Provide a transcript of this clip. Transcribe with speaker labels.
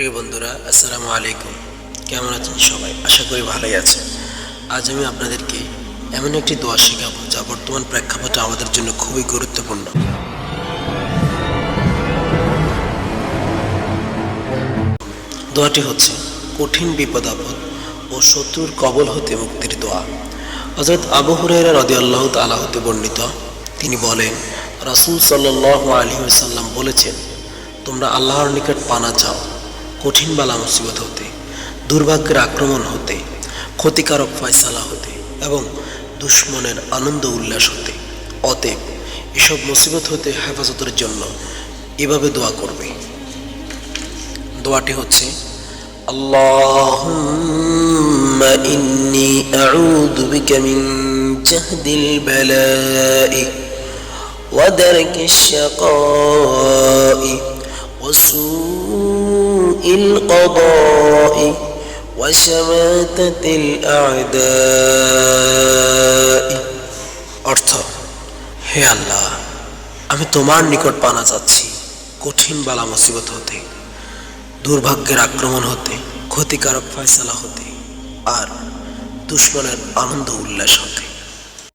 Speaker 1: প্রিয় বন্ধুরা, আসসালামু আলাইকুম। কেমন আছেন সবাই? আশা করি ভালোই আছেন। আজ আমি আপনাদেরকে এমন একটি দোয়া শেখাবো, যা বর্তমান প্রেক্ষাপটে আমাদের জন্য খুবই গুরুত্বপূর্ণ। দোয়াটি হচ্ছে, কঠিন বিপদ আপদ ও শত্রুর কবল হতে মুক্তির দোয়া। হজরত আবু হুরাইরা রদি আল্লাহ হতে বর্ণিত, তিনি বলেন, রাসুল সাল্লাহ আলী সাল্লাম বলেছেন, তোমরা আল্লাহর নিকট পানা চাও কঠিন বালা মুসিবত হতে দুর্ভাগ্যের আক্রমণ হতে ক্ষতিকারক ফয়সালা হতে এবং দুশ্মনের আনন্দ উল্লাস হতে অতএব এসব মুসিবত হতে হেফাজতের জন্য এভাবে দোয়া করবে দোয়াটি হচ্ছে اللهم إني أعوذ بك من جهد البلاء ودرك الشقاء القضاء وشماتة الأعداء অর্থ হে আল্লাহ আমি তোমার নিকট পানা চাচ্ছি কঠিন বালা মুসিবত হতে দুর্ভাগ্যের আক্রমণ হতে ক্ষতিকারক ফয়সালা হতে আর দুশ্মনের আনন্দ উল্লাস হতে